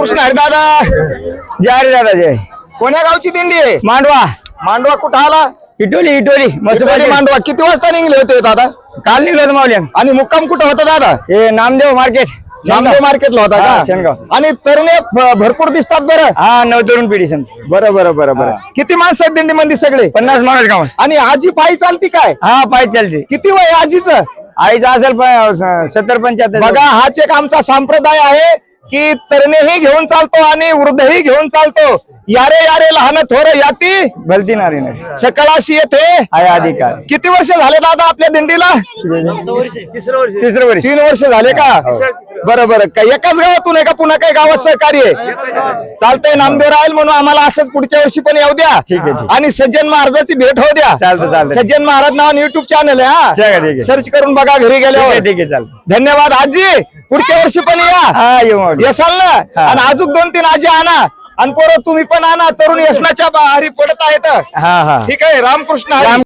रामकृष्ण हरी दादा. जय रे दादा जय कोण्या गावची दिंडी आहे? मांडवा. मांडवा कुठं आला? इटोली इटोली. मस्त इटोली मांडवा. किती वाजता निघले होते दादा? काल निघलो होतो आणि मुक्काम कुठं होता दादा? हे नामदेव मार्केट. नामदेव मार्केटला होता का? शेणगाव. आणि तरणे भ- भरपूर दिसतात बरं. हा नऊ तरुण पिढी समजा. बरं बरं बरं बरं. किती माणसं आहेत दिंडी मध्ये सगळे? पन्नास माणूस गावास आणि आजी पायी चालती काय? हा पाय चालते. किती वय आहे आजीचं? आईचं असेल पण सत्तर पंच्याहत्तर. बघा हाच एक आमचा संप्रदाय आहे. की तरणेही घेऊन चालतो आणि वृद्धही घेऊन चालतो. यारे यारे लहान थोर याती भलती नारी नाही. सकळाशी येते आहे अधिकार. किती वर्ष झाले दादा आपल्या दिंडीला? तिसरं वर्ष. तीन वर्ष झाले का? बरं बरं का एकाच गावातून आहे का पुन्हा काही गावात सहकार्य आहे? चालतंय नामदेव राहील म्हणून आम्हाला असंच पुढच्या वर्षी पण येऊ द्या. आणि सज्जन महाराजाची भेट होऊ द्या. सज्जन महाराज नावाने युट्यूब चॅनल आहे हा. सर्च करून बघा घरी गेल्यावर. धन्यवाद आजी. पुढच्या वर्षी पण या. हा येसाल ना. आणि अजून दोन तीन आजी आणा. आणि पोरं तुम्ही पण आणा. तरुण यशनाच्या हरी पडत आहेत. ठीक आहे रामकृष्ण